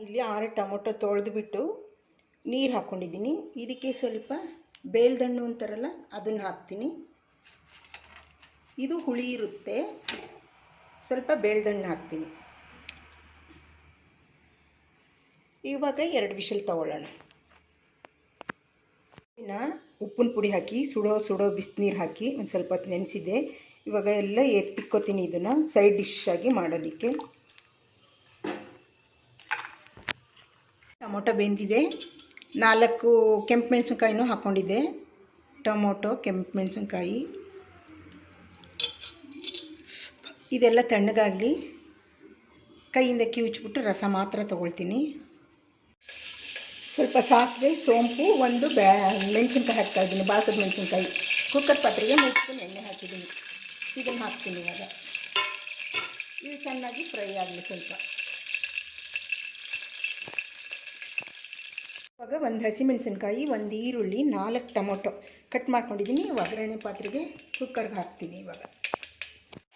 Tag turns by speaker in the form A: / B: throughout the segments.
A: ಇಲ್ಲಿ ಆರು ಟೊಮೊಟೊ ತೊಳೆದ್ಬಿಟ್ಟು ನೀರು ಹಾಕ್ಕೊಂಡಿದ್ದೀನಿ ಇದಕ್ಕೆ ಸ್ವಲ್ಪ ಬೇಲ್ದಣ್ಣು ಅಂತಾರಲ್ಲ, ಅದನ್ನು ಹಾಕ್ತೀನಿ. ಇದು ಹುಳಿ ಇರುತ್ತೆ. ಸ್ವಲ್ಪ ಬೇಳ್ದಣ್ಣು ಹಾಕ್ತೀನಿ. ಇವಾಗ ಎರಡು ವಿಷಲ್ ತಗೊಳ್ಳೋಣ. ಇನ್ನು ಉಪ್ಪಿನ ಪುಡಿ ಹಾಕಿ, ಸುಡೋ ಸುಡೋ ಬಿಸಿನೀರು ಹಾಕಿ ಒಂದು ಸ್ವಲ್ಪ ಹೊತ್ತು ನೆನೆಸಿದ್ದೆ ಇವಾಗ ಎಲ್ಲ ಎತ್ತಿಕ್ಕೋತೀನಿ ಇದನ್ನು. ಸೈಡ್ ಡಿಶ್ ಆಗಿ ಮಾಡೋದಕ್ಕೆ. ಟೊಮೊಟೊ ಬೆಂದಿದೆ. ನಾಲ್ಕು ಕೆಂಪು ಮೆಣಸಿನ್ಕಾಯಿನೂ ಹಾಕ್ಕೊಂಡಿದ್ದೆ ಟೊಮೊಟೊ, ಕೆಂಪು ಮೆಣಸಿನ್ಕಾಯಿ. ಇದೆಲ್ಲ ತಣ್ಣಗಾಗಲಿ ಕೈಯಿಂದ ಕಿವುಚ್ಬಿಟ್ಟು ರಸ ಮಾತ್ರ ತೊಗೊಳ್ತೀನಿ. ಸ್ವಲ್ಪ ಸಾಸಿವೆ, ಸೋಂಪು, ಒಂದು ಬ್ಯಾ, ಮೆಣಸಿನ್ಕಾಯಿ ಹಾಕ್ತಾ ಇದ್ದೀನಿ ಬಾಸದ ಮೆಣಸಿನ್ಕಾಯಿ. ಕುಕ್ಕರ್ ಪಾತ್ರೆಗೆ ಸ್ಪೂನ್ ಎಣ್ಣೆ ಹಾಕಿದ್ದೀನಿ. ಇದನ್ನು ಹಾಕ್ತೀನಿ ಇವಾಗ. ಇದು ಚೆನ್ನಾಗಿ ಫ್ರೈ ಆಗಲಿ ಸ್ವಲ್ಪ. ಇವಾಗ ಒಂದು ಹಸಿಮೆಣಸಿನ್ಕಾಯಿ, ಒಂದು ಈರುಳ್ಳಿ, ನಾಲ್ಕು ಟೊಮೊಟೊ. ಕಟ್ ಮಾಡ್ಕೊಂಡಿದ್ದೀನಿ ಒಗ್ಗರಣೆ ಪಾತ್ರೆಗೆ ಕುಕ್ಕರ್ಗೆ ಹಾಕ್ತೀನಿ ಇವಾಗ.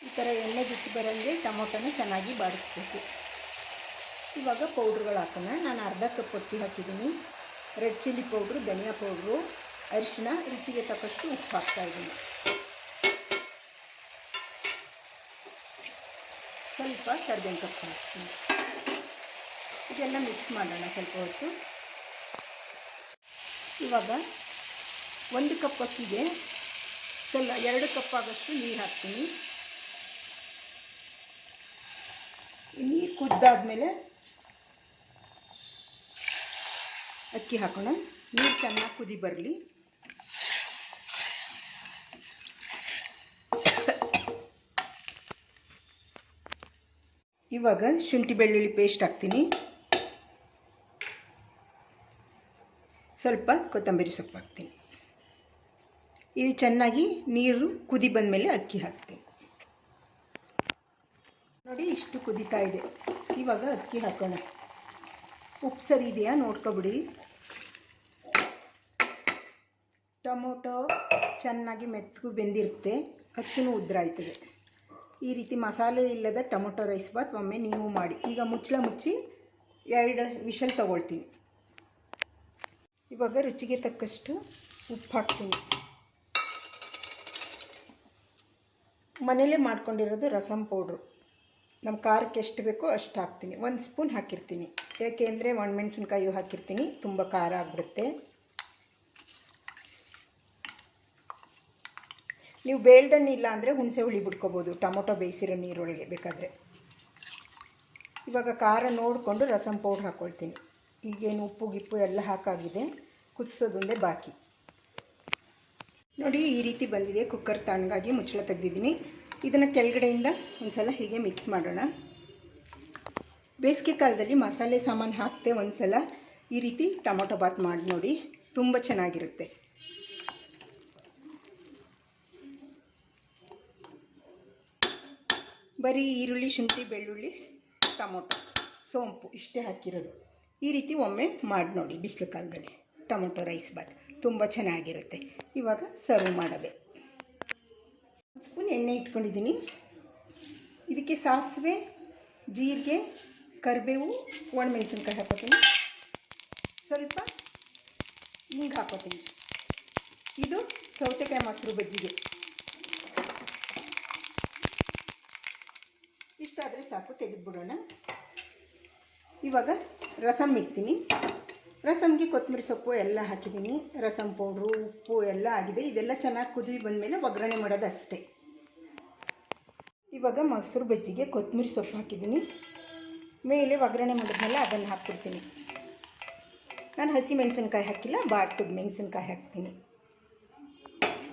A: ಈ ಥರ ಎಣ್ಣೆ ಬಿಸಿ ಬರೋಂಗೆ ಟೊಮೊಟೊನ ಚೆನ್ನಾಗಿ ಬಾಡಿಸ್ಬೇಕು. ಇವಾಗ ಪೌಡ್ರುಗಳು ಹಾಕೋಣ. ನಾನು ಅರ್ಧ ಕಪ್ ಒತ್ತಿ ಹಾಕಿದ್ದೀನಿ ರೆಡ್ ಚಿಲ್ಲಿ ಪೌಡ್ರು ಧನಿಯಾ ಪೌಡ್ರು ಅರಿಶಿನ ರುಚಿಗೆ ತಕ್ಕಷ್ಟು ಉಪ್ಪು ಹಾಕ್ತಾ ಇದ್ದೀನಿ ಸ್ವಲ್ಪ ಕರ್ಬೇವಿನ ಕಪ್ಪು ಹಾಕ್ತೀನಿ. ಇದೆಲ್ಲ ಮಿಕ್ಸ್ ಮಾಡೋಣ ಸ್ವಲ್ಪ ಹೊತ್ತು. ಇವಾಗ ಒಂದು ಕಪ್ ಅಕ್ಕಿಗೆ ಸ್ವಲ್ಪ ಎರಡು ಕಪ್ ಆಗೋಷ್ಟು ನೀರು ಹಾಕ್ತೀನಿ. ನೀರು ಕುದ್ದಾದ್ಮೇಲೆ ಅಕ್ಕಿ ಹಾಕೋಣ. ನೀರು ಚೆನ್ನಾಗಿ ಕುದಿ ಬರಲಿ. ಇವಾಗ ಶುಂಠಿ ಬೆಳ್ಳುಳ್ಳಿ ಪೇಸ್ಟ್ ಹಾಕ್ತೀನಿ. ಸ್ವಲ್ಪ ಕೊತ್ತಂಬರಿ ಸೊಪ್ಪು ಹಾಕ್ತೀನಿ. ಇದು ಚೆನ್ನಾಗಿ ನೀರು ಕುದಿ ಬಂದ ಮೇಲೆ ಅಕ್ಕಿ ಹಾಕ್ತೀನಿ. ನೋಡಿ ಇಷ್ಟು ಕುದೀತಾ ಇದೆ. ಇವಾಗ ಅಕ್ಕಿ ಹಾಕೋಣ. ಉಪ್ಪು ಸರಿ ಇದೆಯಾ? ನೋಡ್ಕೊಬಿಡಿ. ಟೊಮೊಟೊ ಚೆನ್ನಾಗಿ ಮೆತ್ತಗೂ ಬೆಂದಿರುತ್ತೆ. ಅಕ್ಕಿನೂ ಉದ್ರಾಯ್ತದೆ. ಈ ರೀತಿ ಮಸಾಲೆ ಇಲ್ಲದ ಟೊಮೊಟೊ ರೈಸ್ ಬಾತ್ ಒಮ್ಮೆ ನೀವು ಮಾಡಿ. ಈಗ ಮುಚ್ಚಳ ಮುಚ್ಚಿ ಎರಡು ವಿಷಲ್ ತಗೊಳ್ತೀನಿ. ಇವಾಗ ರುಚಿಗೆ ತಕ್ಕಷ್ಟು ಉಪ್ಪು ಹಾಕ್ತೀನಿ. ಮನೆಯಲ್ಲೇ ಮಾಡ್ಕೊಂಡಿರೋದು ರಸಮ್ ಪೌಡ್ರು. ನಮ್ಮ ಖಾರಕ್ಕೆ ಎಷ್ಟು ಬೇಕೋ ಅಷ್ಟು ಹಾಕ್ತೀನಿ. ಒಂದು ಸ್ಪೂನ್ ಹಾಕಿರ್ತೀನಿ. ಯಾಕೆ ಅಂದರೆ ಒಣಮೆಣ್ಸಿನ್ಕಾಯಿ ಹಾಕಿರ್ತೀನಿ. ತುಂಬ ಖಾರ ಆಗಿಬಿಡುತ್ತೆ. ನೀವು ಬೇಳ್ದಣ್ಣು ಇಲ್ಲ ಅಂದರೆ ಹುಣಸೆ ಹುಳಿ ಬಿಟ್ಕೋಬೋದು. ಟೊಮೊಟೊ ಬೇಯಿಸಿರೋ ನೀರೊಳಗೆ ಬೇಕಾದರೆ. ಇವಾಗ ಖಾರ ನೋಡಿಕೊಂಡು ರಸಮ್ ಪೌಡ್ರ್ ಹಾಕ್ಕೊಳ್ತೀನಿ ಈಗೇನು ಉಪ್ಪು ಗಿಪ್ಪು ಎಲ್ಲ ಹಾಕಾಗಿದೆ ಕುದಿಸೋದೊಂದೇ ಬಾಕಿ. ನೋಡಿ ಈ ರೀತಿ ಬಂದಿದೆ ಕುಕ್ಕರ್ ತಣ್ಣಗಾಗಿ ಮುಚ್ಚಳ ತೆಗೆದಿದ್ದೀನಿ. ಇದನ್ನು ಕೆಳಗಡೆಯಿಂದ ಒಂದು ಸಲ ಹೀಗೆ ಮಿಕ್ಸ್ ಮಾಡೋಣ. ಬೇಸಿಗೆ ಕಾಲದಲ್ಲಿ ಮಸಾಲೆ ಸಾಮಾನು ಹಾಕ್ತೆ ಒಂದು ಸಲ ಈ ರೀತಿ ಟೊಮೊಟೊ ಬಾತ್ ಮಾಡಿ ನೋಡಿ, ತುಂಬ ಚೆನ್ನಾಗಿರುತ್ತೆ. ಬರೀ ಈರುಳ್ಳಿ, ಶುಂಠಿ, ಬೆಳ್ಳುಳ್ಳಿ, ಟೊಮೊಟೊ, ಸೋಂಪು, ಇಷ್ಟೇ ಹಾಕಿರೋದು. ಈ ರೀತಿ ಒಮ್ಮೆ ಮಾಡಿ ನೋಡಿ ಬಿಸಿಲು ಕಾಲದಲ್ಲಿ. ಟೊಮೊಟೊ ರೈಸ್ ಬಾತ್ ತುಂಬ ಚೆನ್ನಾಗಿರುತ್ತೆ. ಇವಾಗ ಸರ್ವ್ ಮಾಡಬೇಕು ಸ್ಪೂನ್ ಎಣ್ಣೆ ಇಟ್ಕೊಂಡಿದ್ದೀನಿ. ಇದಕ್ಕೆ ಸಾಸಿವೆ, ಜೀರಿಗೆ, ಕರಿಬೇವು, ಒಣಮೆಣಸಿನ್ಕಾಯಿ ಹಾಕೋತೀನಿ ಸ್ವಲ್ಪ ಹಿಂಗೆ ಹಾಕೋತೀನಿ ಇದು ಸೌತೆಕಾಯಿ ಮೊಸರು ಬಜ್ಜಿಗೆ. ಇಷ್ಟಾದರೆ ಸಾಕು, ತೆಗೆದುಬಿಡೋಣ. ಇವಾಗ ರಸಮ್ ಇಡ್ತೀನಿ. ರಸಮ್ಗೆ ಕೊತ್ತಂಬರಿ ಸೊಪ್ಪು ಎಲ್ಲ ಹಾಕಿದ್ದೀನಿ. ರಸಮ್ ಪೌಡ್ರು, ಉಪ್ಪು ಎಲ್ಲ ಆಗಿದೆ. ಇದೆಲ್ಲ ಚೆನ್ನಾಗಿ ಕುದಿ ಬಂದಮೇಲೆ ಒಗ್ಗರಣೆ ಮಾಡೋದು ಅಷ್ಟೇ. ಇವಾಗ ಮೊಸರು ಬಜ್ಜಿಗೆ ಕೊತ್ತಂಬರಿ ಸೊಪ್ಪು ಹಾಕಿದ್ದೀನಿ. ಮೇಲೆ ಒಗ್ಗರಣೆ ಮಾಡಿದ್ಮೇಲೆ ಅದನ್ನು ಹಾಕ್ಬಿಡ್ತೀನಿ. ನಾನು ಹಸಿ ಮೆಣಸಿನ್ಕಾಯಿ ಹಾಕಿಲ್ಲ ಬಾಟದ ಮೆಣಸಿನ್ಕಾಯಿ ಹಾಕ್ತೀನಿ.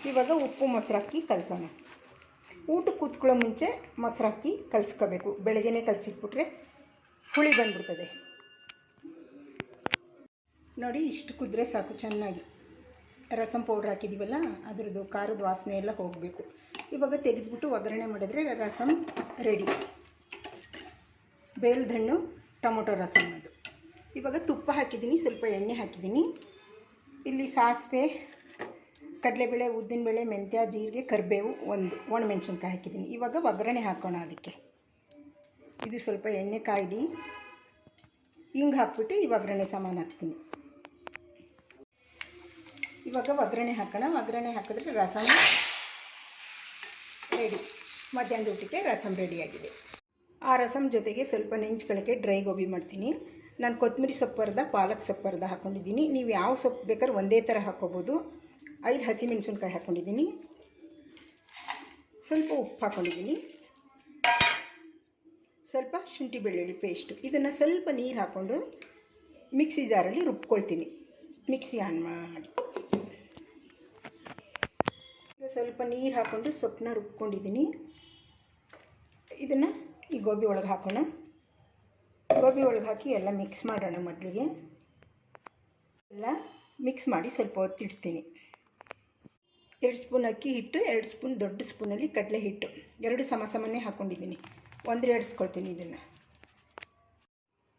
A: ಇವಾಗ ಉಪ್ಪು ಮೊಸರು ಹಾಕಿ ಕಲಸೋಣ. ಊಟಕ್ಕೆ ಕೂತ್ಕೊಳ್ಳೋ ಮುಂಚೆ ಮೊಸರು ಹಾಕಿ ಕಲಿಸ್ಕೋಬೇಕು. ಬೆಳಗ್ಗೆನೇ ಕಲಸಿಟ್ಬಿಟ್ರೆ ಹುಳಿ ಬಂದ್ಬಿಡ್ತದೆ. ನೋಡಿ ಇಷ್ಟು ಕುದ್ರೆ ಸಾಕು, ಚೆನ್ನಾಗಿ. ರಸಂ ಪೌಡ್ರ್ ಹಾಕಿದ್ದೀವಲ್ಲ ಅದ್ರದ್ದು ಖಾರದ ವಾಸನೆ ಎಲ್ಲ ಹೋಗಬೇಕು. ಇವಾಗ ತೆಗೆದ್ಬಿಟ್ಟು ಒಗ್ಗರಣೆ ಮಾಡಿದ್ರೆ ರಸಂ ರೆಡಿ ಬೇಲ್ದಣ್ಣು, ಟೊಮೊಟೊ ರಸಂ ಅದು. ಇವಾಗ ತುಪ್ಪ ಹಾಕಿದ್ದೀನಿ, ಸ್ವಲ್ಪ ಎಣ್ಣೆ ಹಾಕಿದ್ದೀನಿ. ಇಲ್ಲಿ ಸಾಸಿವೆ, ಕಡಲೆಬೇಳೆ, ಉದ್ದಿನಬೇಳೆ, ಮೆಂತ್ಯ, ಜೀರಿಗೆ, ಕರಿಬೇವು ಒಂದು, ಒಣಮೆಣ್ಸಿನ್ಕಾಯಿ ಹಾಕಿದ್ದೀನಿ. ಇವಾಗ ಒಗ್ಗರಣೆ ಹಾಕೋಣ ಅದಕ್ಕೆ. ಇದು ಸ್ವಲ್ಪ ಎಣ್ಣೆ ಕಾಯ್ದು ಹಿಂಗೆ ಹಾಕ್ಬಿಟ್ಟು ಈ ಒಗ್ಗರಣೆ ಸಾಮಾನು ಹಾಕ್ತೀನಿ. ಇವಾಗ ಒಗ್ಗರಣೆ ಹಾಕೋಣ. ಒಗ್ಗರಣೆ ಹಾಕಿದ್ರೆ ರಸಮ್ ರೆಡಿ ಮಧ್ಯಾಹ್ನದ ಊಟಕ್ಕೆ ರಸಮ್ ರೆಡಿಯಾಗಿದೆ ಆ ರಸಮ್ ಜೊತೆಗೆ ಸ್ವಲ್ಪ ನೆಂಚ್ಕೊಳ್ಳೋಕ್ಕೆ ಡ್ರೈ ಗೋಬಿ ಮಾಡ್ತೀನಿ. ನಾನು ಕೊತ್ತಂಬರಿ ಸೊಪ್ಪರ್ದ, ಪಾಲಕ್ ಸೊಪ್ಪರ್ದ ಹಾಕ್ಕೊಂಡಿದ್ದೀನಿ ನೀವು ಯಾವ ಸೊಪ್ಪು ಬೇಕಾದ್ರೆ ಒಂದೇ ಥರ ಹಾಕ್ಕೋಬೋದು ಐದು ಹಸಿಮೆಣಸಿನ್ಕಾಯಿ ಹಾಕ್ಕೊಂಡಿದ್ದೀನಿ ಸ್ವಲ್ಪ ಉಪ್ಪು ಹಾಕ್ಕೊಂಡಿದ್ದೀನಿ ಸ್ವಲ್ಪ ಶುಂಠಿ ಬೆಳ್ಳುಳ್ಳಿ ಪೇಸ್ಟು ಇದನ್ನು ಸ್ವಲ್ಪ ನೀರು ಹಾಕ್ಕೊಂಡು ಮಿಕ್ಸಿ ಜಾರಲ್ಲಿ ರುಬ್ಕೊಳ್ತೀನಿ. ಮಿಕ್ಸಿ ಆನ್ ಮಾಡಿ. ಈಗ ಸ್ವಲ್ಪ ನೀರು ಹಾಕ್ಕೊಂಡು ಸೊಪ್ಪನ್ನ ರುಬ್ಕೊಂಡಿದ್ದೀನಿ ಇದನ್ನು ಈ ಗೋಬಿ ಒಳಗೆ ಹಾಕೋಣ. ಗೋಬಿ ಒಳಗೆ ಹಾಕಿ ಎಲ್ಲ ಮಿಕ್ಸ್ ಮಾಡೋಣ ಮೊದಲಿಗೆ. ಎಲ್ಲ ಮಿಕ್ಸ್ ಮಾಡಿ ಸ್ವಲ್ಪ ಹೊತ್ತಿಡ್ತೀನಿ ಎರಡು ಸ್ಪೂನ್ ಅಕ್ಕಿ ಹಿಟ್ಟು, ಎರಡು ಸ್ಪೂನ್ ದೊಡ್ಡ ಸ್ಪೂನಲ್ಲಿ ಕಡಲೆ ಹಿಟ್ಟು. ಎರಡು ಸಮ ಸಮನೇ ಹಾಕ್ಕೊಂಡಿದ್ದೀನಿ ಒಂದು ಎಡ್ಸ್ಕೊಳ್ತೀನಿ ಇದನ್ನು.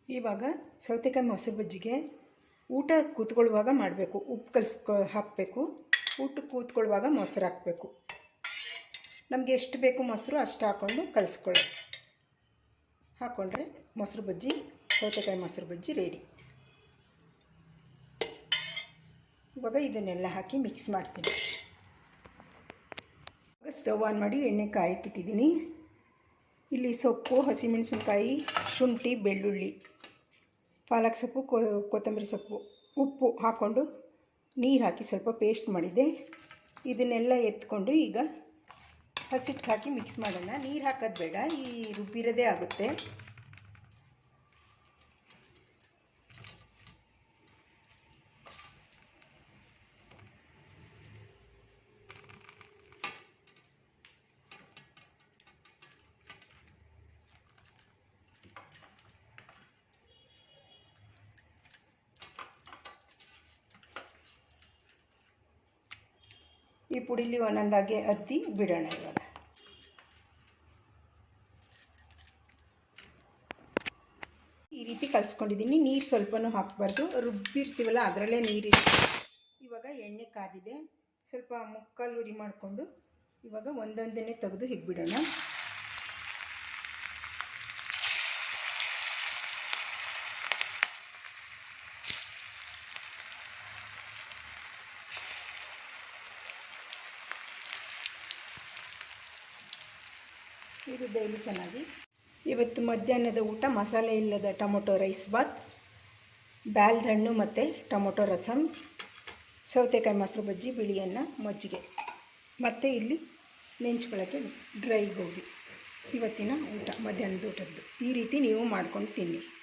A: ಇವಾಗ ಸೌತೆಕಾಯಿ ಮೊಸರು ಬಜ್ಜಿಗೆ ಊಟ ಕೂತ್ಕೊಳ್ಳುವಾಗ ಮಾಡಬೇಕು. ಉಪ್ಪು ಕಲಿಸ್ಕೊ, ಹಾಕಬೇಕು. ಊಟ ಕೂತ್ಕೊಳ್ಳುವಾಗ ಮೊಸರು ಹಾಕಬೇಕು. ನಮಗೆ ಎಷ್ಟು ಬೇಕು ಮೊಸರು ಅಷ್ಟು ಹಾಕ್ಕೊಂಡು ಕಲಿಸ್ಕೊಳ್ಳಿ. ಹಾಕ್ಕೊಂಡ್ರೆ ಮೊಸರು ಬಜ್ಜಿ, ಸೌತೆಕಾಯಿ ಮೊಸರು ಬಜ್ಜಿ ರೆಡಿ. ಇವಾಗ ಇದನ್ನೆಲ್ಲ ಹಾಕಿ ಮಿಕ್ಸ್ ಮಾಡ್ತೀನಿ. ಸ್ಟವ್ ಆನ್ ಮಾಡಿ ಎಣ್ಣೆ ಕಾಯಕ್ಕಿಟ್ಟಿದ್ದೀನಿ ಇಲ್ಲಿ ಸೊಪ್ಪು, ಹಸಿಮೆಣಸಿನ್ಕಾಯಿ, ಶುಂಠಿ, ಬೆಳ್ಳುಳ್ಳಿ, ಪಾಲಕ್ ಸೊಪ್ಪು ಕೊತ್ತಂಬರಿ ಸೊಪ್ಪು, ಉಪ್ಪು ಹಾಕ್ಕೊಂಡು ನೀರು ಹಾಕಿ ಸ್ವಲ್ಪ ಪೇಸ್ಟ್ ಮಾಡಿದ್ದೆ ಇದನ್ನೆಲ್ಲ ಎತ್ಕೊಂಡು ಈಗ ಹಸಿಟ್ಟು ಹಾಕಿ ಮಿಕ್ಸ್ ಮಾಡೋಣ. ನೀರು ಹಾಕೋದು ಬೇಡ, ಈ ರುಬ್ಬಿರೋದೇ ಆಗುತ್ತೆ. ಈ ಪುಡಿಲಿ ಒಂದೊಂದಾಗಿ ಹತ್ತಿ ಬಿಡೋಣ ಇವಾಗ. ಈ ರೀತಿ ಕಲಿಸ್ಕೊಂಡಿದ್ದೀನಿ. ನೀರು ಸ್ವಲ್ಪನೂ ಹಾಕಬಾರ್ದು. ರುಬ್ಬಿರ್ತೀವಲ್ಲ, ಅದರಲ್ಲೇ ನೀರಿದೆ. ಇವಾಗ ಎಣ್ಣೆ ಕಾದಿದೆ. ಸ್ವಲ್ಪ ಮುಕ್ಕಾಲು ಉರಿ ಮಾಡಿಕೊಂಡು ಇವಾಗ ಒಂದೊಂದನ್ನೇ ತೆಗೆದು ಹಿಗ್ಬಿಡೋಣ. ಇದು ಡೈಲಿ ಚೆನ್ನಾಗಿ. ಇವತ್ತು ಮಧ್ಯಾಹ್ನದ ಊಟ ಮಸಾಲೆ ಇಲ್ಲದ ಟೊಮೊಟೊ ರೈಸ್ ಬಾತ್, ಬ್ಯಾಲ್ದ ಹಣ್ಣು ಮತ್ತು ಟೊಮೊಟೊ ರಸಮ್ ಸೌತೆಕಾಯಿ ಮೊಸರು ಬಜ್ಜಿ ಬಿಳಿ ಅನ್ನ ಮಜ್ಜಿಗೆ. ಮತ್ತು ಇಲ್ಲಿ ನೆಂಚ್ಕೊಳ್ಳೋಕ್ಕೆ ಡ್ರೈ ಗೋಬಿ. ಇವತ್ತಿನ ಊಟ, ಮಧ್ಯಾಹ್ನದ ಊಟದ್ದು. ಈ ರೀತಿ ನೀವು ಮಾಡ್ಕೊಂಡು ತಿನ್ನಿ.